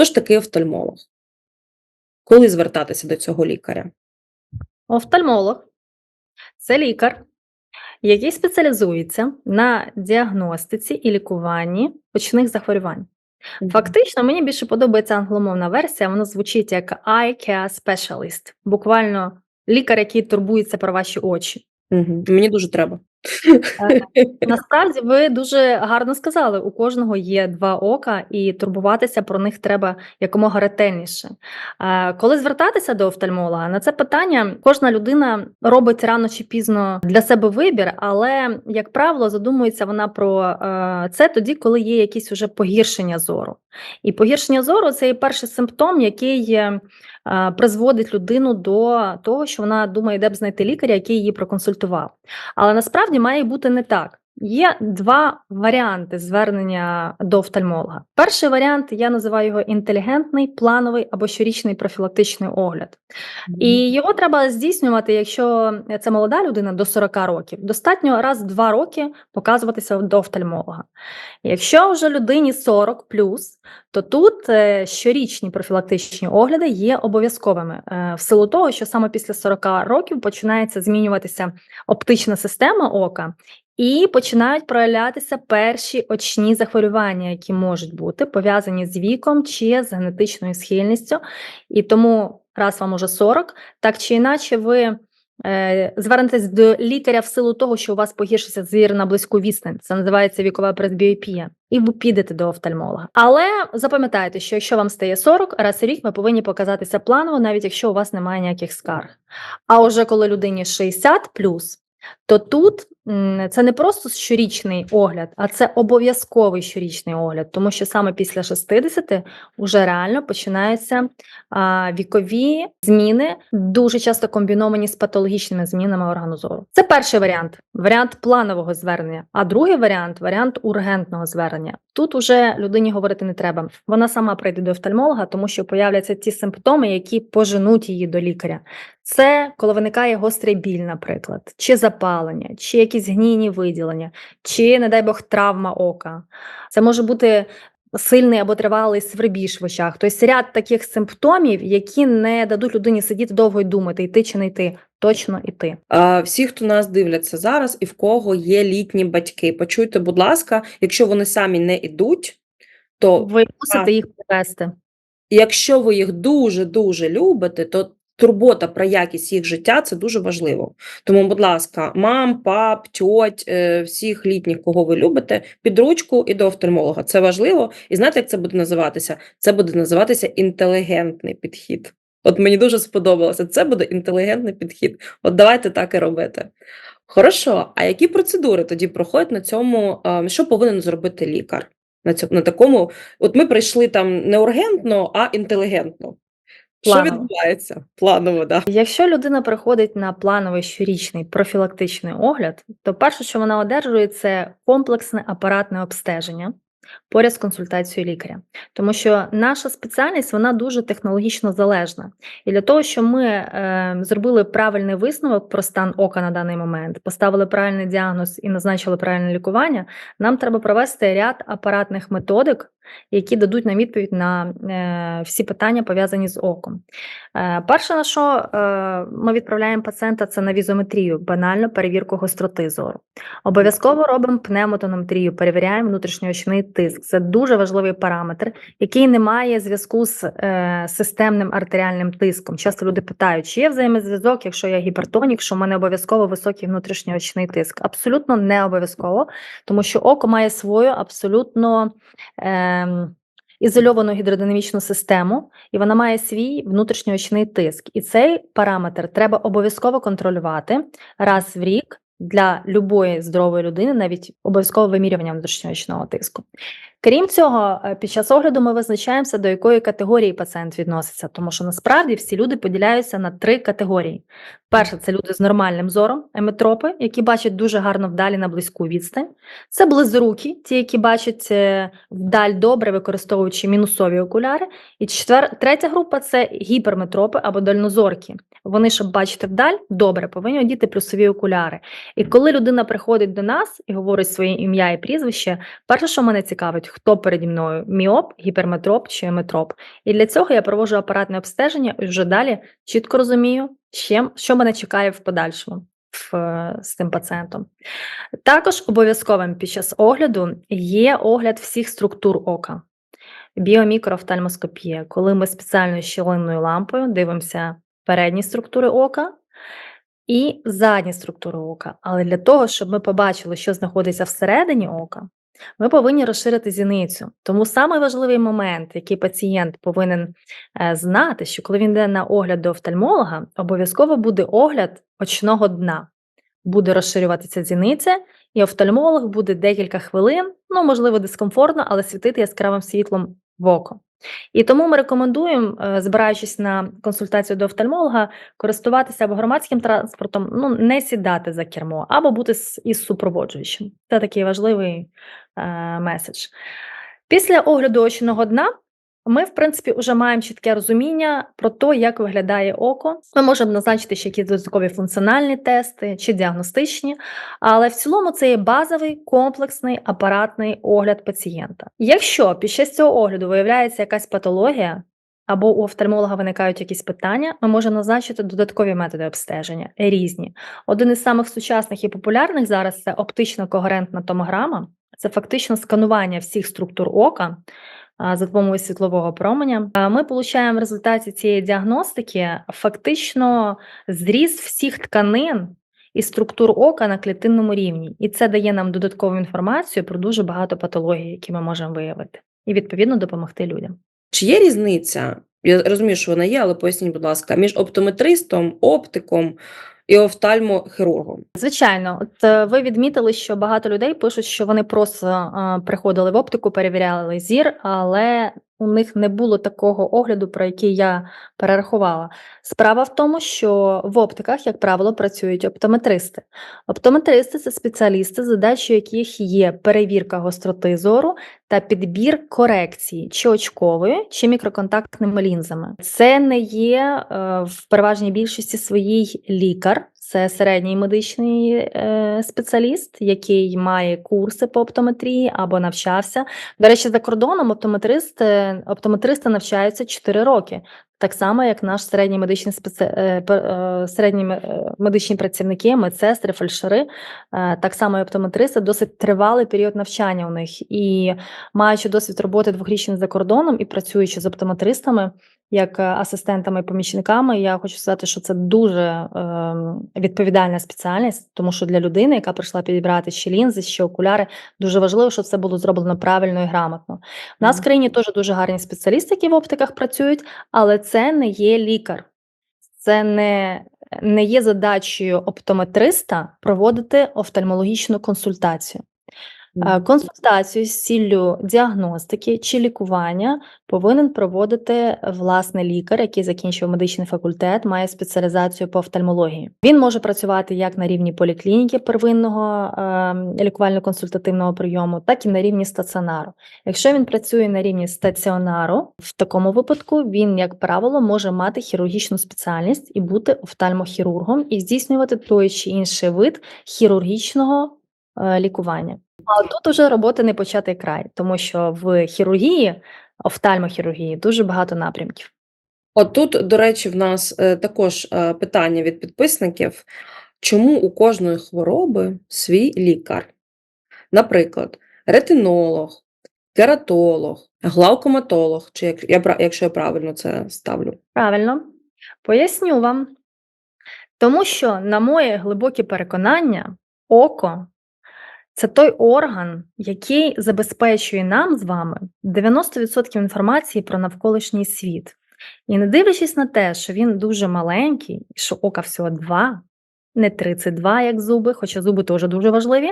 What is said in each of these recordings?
Хто ж такий офтальмолог? Коли звертатися до цього лікаря? Офтальмолог це лікар, який спеціалізується на діагностиці і лікуванні очних захворювань. Фактично, мені більше подобається англомовна версія, воно звучить як Eye Care Specialist, буквально лікар, який турбується про ваші очі. Мгм. Мені дуже треба. Е, Насправді ви дуже гарно сказали, у кожного є два ока, і турбуватися про них треба якомога ретельніше. Е, Коли звертатися до офтальмолога, на це питання кожна людина робить рано чи пізно для себе вибір, але, як правило, задумується вона про е, це тоді, коли є якісь уже погіршення зору. І погіршення зору це є перший симптом, який призводить людину до того, що вона думає, де б знайти лікаря, який її проконсультував. Але насправді має бути не так. Є два варіанти звернення до офтальмолога. Перший варіант я називаю його інтелігентний, плановий або щорічний профілактичний огляд. І його треба здійснювати, якщо це молода людина до 40 років. Достатньо раз в два роки показуватися до офтальмолога. Якщо вже людині 40 то тут е, щорічні профілактичні огляди є обов'язковими е, в силу того, що саме після 40 років починається змінюватися оптична система ока. І починають проявлятися перші очні захворювання, які можуть бути пов'язані з віком чи з генетичною схильністю. І тому, раз вам уже 40, так чи іначе, ви е, звернетесь до лікаря в силу того, що у вас погіршився зір на близьку відстань. Це називається вікова пресбіопія. І ви підете до офтальмолога. Але запам'ятайте, що якщо вам стає 40, раз у рік ви повинні показатися планово, навіть якщо у вас немає ніяких скарг. А уже коли людині 60 то тут це не просто щорічний огляд, а це обов'язковий щорічний огляд, тому що саме після 60 вже реально починаються вікові зміни, дуже часто комбіновані з патологічними змінами органу зору. Це перший варіант, варіант планового звернення. А другий варіант варіант ургентного звернення. Тут уже людині говорити не треба. Вона сама прийде до офтальмолога, тому що появляться ті симптоми, які поженуть її до лікаря. Це коли виникає гострий біль, наприклад, чи запалення, чи якісь гнійні виділення, чи, не дай Бог, травма ока. Це може бути сильний або тривалий свербіж в очах. Тобто ряд таких симптомів, які не дадуть людині сидіти довго й думати, йти чи не йти. Точно йти. А, всі, хто нас дивляться зараз і в кого є літні батьки, почуйте, будь ласка, якщо вони самі не йдуть, то Ви мусите їх привести. якщо ви їх дуже-дуже любите, то турбота про якість їх життя це дуже важливо. Тому, будь ласка, мам, пап, тьоть, е, всіх літніх, кого ви любите, під ручку і до офтальмолога. Це важливо. І знаєте, як це буде називатися? Це буде називатися інтелігентний підхід. От мені дуже сподобалося. Це буде інтелігентний підхід. От давайте так і робити. Хорошо, а які процедури тоді проходять на цьому? е, Що повинен зробити лікар? На цьому на такому, от ми прийшли там не ургентно, а інтелігентно. Що Планово. відбувається? Планово, да. Якщо людина приходить на плановий щорічний профілактичний огляд, то перше, що вона одержує, це комплексне апаратне обстеження поряд з консультацією лікаря. Тому що наша спеціальність вона дуже технологічно залежна. І для того, щоб ми е, зробили правильний висновок про стан ока на даний момент, поставили правильний діагноз і назначили правильне лікування, нам треба провести ряд апаратних методик, які дадуть нам відповідь на е, всі питання пов'язані з оком. Е, перше, на що е, ми відправляємо пацієнта, це на візометрію, банально перевірку гостроти зору. Обов'язково робимо пневмотонометрію, перевіряємо внутрішньоочний тиск. Це дуже важливий параметр, який не має зв'язку з е, системним артеріальним тиском. Часто люди питають, чи є взаємозв'язок, якщо я гіпертонік, що в мене обов'язково високий внутрішньоочний тиск. Абсолютно не обов'язково, тому що око має свою абсолютно. Ем, Ізольовану гідродинамічну систему, і вона має свій внутрішньоочний тиск. І цей параметр треба обов'язково контролювати раз в рік для любої здорової людини, навіть обов'язкове вимірювання внутрішньоочного тиску. Крім цього, е, під час огляду ми визначаємося, до якої категорії пацієнт відноситься, тому що насправді всі люди поділяються на три категорії. Перше, це люди з нормальним зором, еметропи, які бачать дуже гарно вдалі на близьку відстань. Це близорукі, ті, які бачать е, вдаль добре, використовуючи мінусові окуляри. І четвер... третя група це гіперметропи або дальнозоркі, Вони, щоб бачити вдаль, добре, повинні одіти плюсові окуляри. І коли людина приходить до нас і говорить своє ім'я і прізвище, перше, що мене цікавить, хто переді мною міоп, гіперметроп чи метроп. І для цього я проводжу апаратне обстеження і вже далі чітко розумію, що мене чекає в подальшому в, е, з цим пацієнтом. Також обов'язковим під час огляду є огляд всіх структур ока. Біомікроофтальмоскопія, коли ми спеціальною щілинною лампою дивимося передні структури ока і задні структури ока. Але для того, щоб ми побачили, що знаходиться всередині ока, ми повинні розширити зіницю. Тому самий важливий момент, який пацієнт повинен е, знати, що коли він йде на огляд до офтальмолога, обов'язково буде огляд очного дна. Буде розширюватися зіниця, і офтальмолог буде декілька хвилин, ну можливо, дискомфортно, але світити яскравим світлом в око. І тому ми рекомендуємо, е, збираючись на консультацію до офтальмолога, користуватися або громадським транспортом, ну не сідати за кермо, або бути із супроводжуючим. Це такий важливий е, меседж. Після огляду очного дна ми, в принципі, вже маємо чітке розуміння про те, як виглядає око. Ми можемо назначити ще якісь додаткові функціональні тести чи діагностичні, але в цілому це є базовий комплексний апаратний огляд пацієнта. Якщо під час цього огляду виявляється якась патологія, або у офтальмолога виникають якісь питання, ми можемо назначити додаткові методи обстеження різні. Один із самих сучасних і популярних зараз це оптично когерентна томограма. Це фактично сканування всіх структур ока за допомогою світлового променя. Ми отримуємо в результаті цієї діагностики фактично зріз всіх тканин і структур ока на клітинному рівні, і це дає нам додаткову інформацію про дуже багато патологій, які ми можемо виявити, і відповідно допомогти людям. Чи є різниця? Я розумію, що вона є, але поясніть, будь ласка, між оптометристом, оптиком і офтальмохірургом. Звичайно, от е, ви відмітили, що багато людей пишуть, що вони просто е, приходили в оптику, перевіряли зір, але у них не було такого огляду, про який я перерахувала. Справа в тому, що в оптиках, як правило, працюють оптометристи. Оптометристи це спеціалісти, задачею яких є перевірка гостроти зору та підбір корекції чи очковою, чи мікроконтактними лінзами. Це не є е, в переважній більшості своїй лікар. Це середній медичний е, спеціаліст, який має курси по оптометрії або навчався. До речі, за кордоном оптометристи, оптометристи навчаються 4 роки. Так само, як наш середній медичний спеці... е, е, середні е, медичні працівники, медсестри, фельдшери, е, так само і оптометристи, досить тривалий період навчання у них. І маючи досвід роботи двохрічним за кордоном і працюючи з оптометристами, як е, асистентами і помічниками, я хочу сказати, що це дуже ем, відповідальна спеціальність, тому що для людини, яка прийшла підібрати ще лінзи, ще окуляри, дуже важливо, щоб це було зроблено правильно і грамотно. У нас в країні теж дуже гарні спеціалісти, які в оптиках працюють, але це не є лікар. Це не, не є задачею оптометриста проводити офтальмологічну консультацію. Е, Консультацію з ціллю діагностики чи лікування повинен проводити власне лікар, який закінчив медичний факультет, має спеціалізацію по офтальмології. Він може працювати як на рівні поліклініки первинного е, лікувально-консультативного прийому, так і на рівні стаціонару. Якщо він працює на рівні стаціонару, в такому випадку він, як правило, може мати хірургічну спеціальність і бути офтальмохірургом і здійснювати той чи інший вид хірургічного е, лікування. А тут уже роботи не початий край, тому що в хірургії, офтальмохірургії, дуже багато напрямків. От тут, до речі, в нас е, також е, питання від підписників: чому у кожної хвороби свій лікар? Наприклад, ретинолог, кератолог, глаукоматолог, чи як, я, якщо я правильно це ставлю. Правильно, поясню вам. Тому що, на моє глибоке переконання, око це той орган, який забезпечує нам з вами 90% інформації про навколишній світ. І не дивлячись на те, що він дуже маленький, що ока всього два, не 32, як зуби, хоча зуби теж дуже важливі.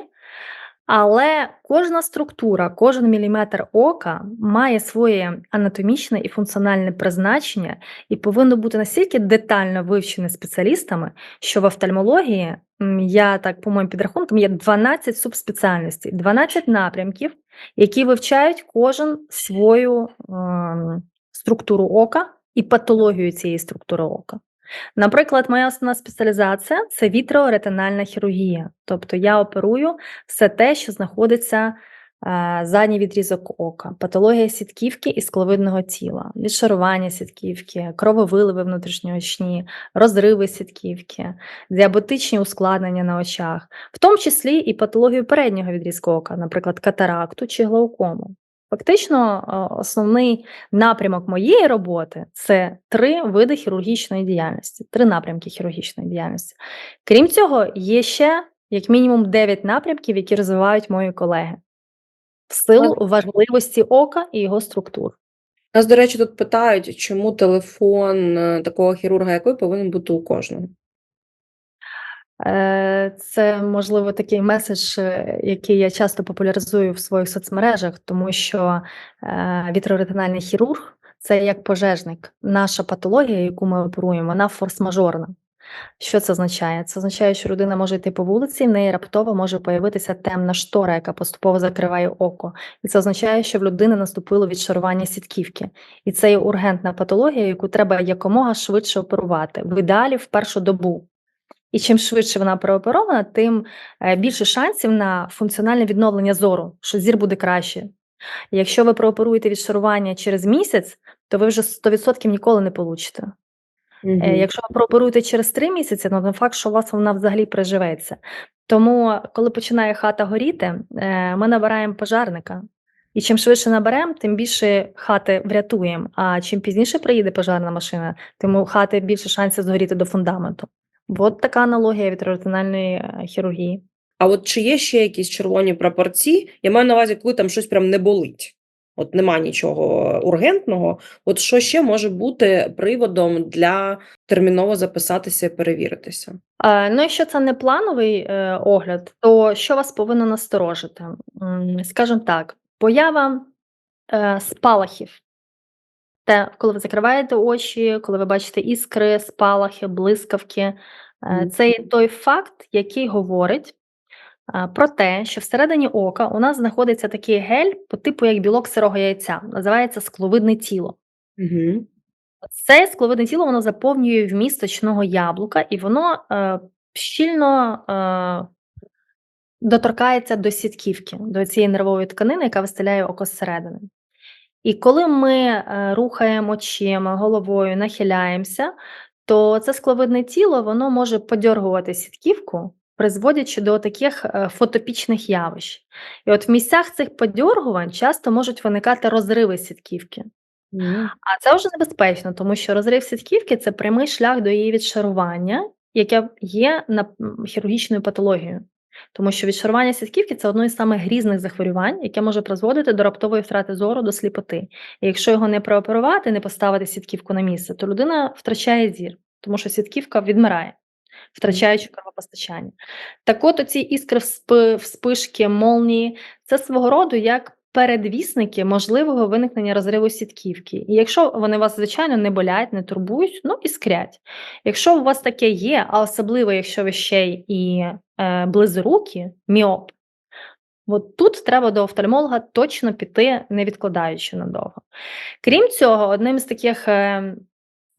Але кожна структура, кожен міліметр ока має своє анатомічне і функціональне призначення і повинно бути настільки детально вивчене спеціалістами, що в офтальмології я так по моїм підрахункам є 12 субспеціальностей, 12 напрямків, які вивчають кожен свою ем, структуру ока і патологію цієї структури ока. Наприклад, моя основна спеціалізація це вітреоретинальна хірургія. Тобто я оперую все те, що знаходиться е, задній відрізок ока, патологія сітківки і скловидного тіла, відшарування сітківки, крововиливи внутрішньоочні, розриви сітківки, діабетичні ускладнення на очах, в тому числі і патологію переднього відрізку ока, наприклад, катаракту чи глаукому. Фактично, е, основний напрямок моєї роботи це три види хірургічної діяльності, три напрямки хірургічної діяльності. Крім цього, є ще як мінімум 9 напрямків, які розвивають мої колеги в силу важливості ока і його структур. Нас, до речі, тут питають, чому телефон е, такого хірурга, як ви, повинен бути у кожного. Е, Це можливо такий меседж, е, який я часто популяризую в своїх соцмережах, тому що е, вітроретинальний хірург це як пожежник. Наша патологія, яку ми оперуємо, вона форс-мажорна. Що це означає? Це означає, що людина може йти по вулиці, в неї раптово може появитися темна штора, яка поступово закриває око. І це означає, що в людини наступило відшарування сітківки. І це є ургентна патологія, яку треба якомога швидше оперувати, в ідеалі в першу добу. І чим швидше вона прооперована, тим е, більше шансів на функціональне відновлення зору, що зір буде краще. Якщо ви прооперуєте відшарування через місяць, то ви вже 100% ніколи не получите. Е, Якщо ви прооперуєте через 3 місяці, ну не факт, що у вас вона взагалі приживеться. Тому, коли починає хата горіти, е, ми набираємо пожарника. І чим швидше наберемо, тим більше хати врятуємо. А чим пізніше приїде пожарна машина, тим у хати більше шансів згоріти до фундаменту. От така аналогія вітроретинальної е, хірургії. А от чи є ще якісь червоні прапорці? Я маю на увазі, коли там щось прям не болить. От нема нічого ургентного. От що ще може бути приводом для терміново записатися і перевіритися? Е, Ну, якщо це не плановий е, огляд, то що вас повинно насторожити? Скажімо так, поява е, спалахів. Те, коли ви закриваєте очі, коли ви бачите іскри, спалахи, блискавки, е, це є той факт, який говорить е, про те, що всередині ока у нас знаходиться такий гель по типу як білок сирого яйця, називається скловидне тіло. Угу. Це скловидне тіло воно заповнює вміст точного яблука, і воно е, щільно е, доторкається до сітківки, до цієї нервової тканини, яка вистеляє око зсередини. І коли ми е, рухаємо очима, головою, нахиляємося, то це скловидне тіло воно може подьоргувати сітківку, призводячи до таких е, фотопічних явищ. І от в місцях цих подьоргувань часто можуть виникати розриви сітківки. А це вже небезпечно, тому що розрив сітківки це прямий шлях до її відшарування, яке є на хірургічною патологією. Тому що відшарування сітківки це одне із самих грізних захворювань, яке може призводити до раптової втрати зору, до сліпоти. І якщо його не прооперувати, не поставити сітківку на місце, то людина втрачає зір, тому що сітківка відмирає, втрачаючи кровопостачання. Так от оці іскри вспи- вспишки, молнії це свого роду як передвісники можливого виникнення розриву сітківки. І якщо вони вас, звичайно, не болять, не турбують, ну іскрять. Якщо у вас таке є, а особливо, якщо ви ще й е, близорукі, міоп, от тут треба до офтальмолога точно піти, не відкладаючи надовго. Крім цього, одним з таких е,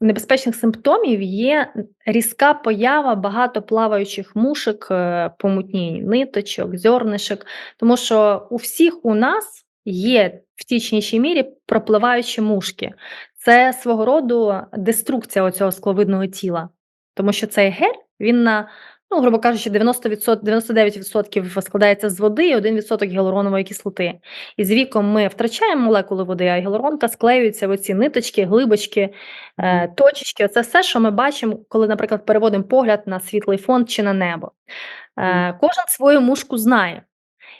небезпечних симптомів є різка поява багато плаваючих мушок, е, помутнінь, ниточок, зернишок, тому що у всіх у нас є в тій чи іншій мірі пропливаючі мушки. Це свого роду деструкція оцього скловидного тіла, тому що цей гель, він на, ну, грубо кажучи, 90%, 99% складається з води і 1% гіалуронової кислоти. І з віком ми втрачаємо молекули води, а гіалуронка склеюється в оці ниточки, глибочки, е, точечки. Це все, що ми бачимо, коли, наприклад, переводимо погляд на світлий фон чи на небо. Е, кожен свою мушку знає.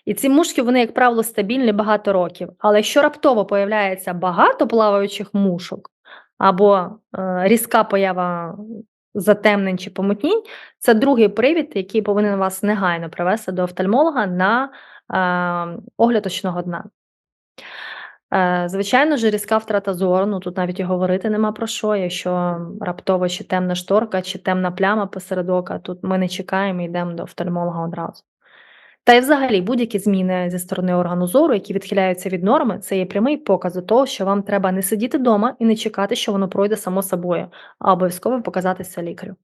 І ці мушки, вони, як правило, стабільні багато років. Але якщо раптово появляється багато плаваючих мушок або е, різка поява затемнень чи помутнінь, це другий привід, який повинен вас негайно привести до офтальмолога на е, огляд очного дна. Е, Звичайно ж, різка втрата зору, ну тут навіть і говорити нема про що. Якщо раптово чи темна шторка, чи темна пляма посеред ока, тут ми не чекаємо і йдемо до офтальмолога одразу. Та й взагалі будь-які зміни зі сторони органу зору, які відхиляються від норми, це є прямий показ до того, що вам треба не сидіти вдома і не чекати, що воно пройде само собою, а обов'язково показатися лікарю.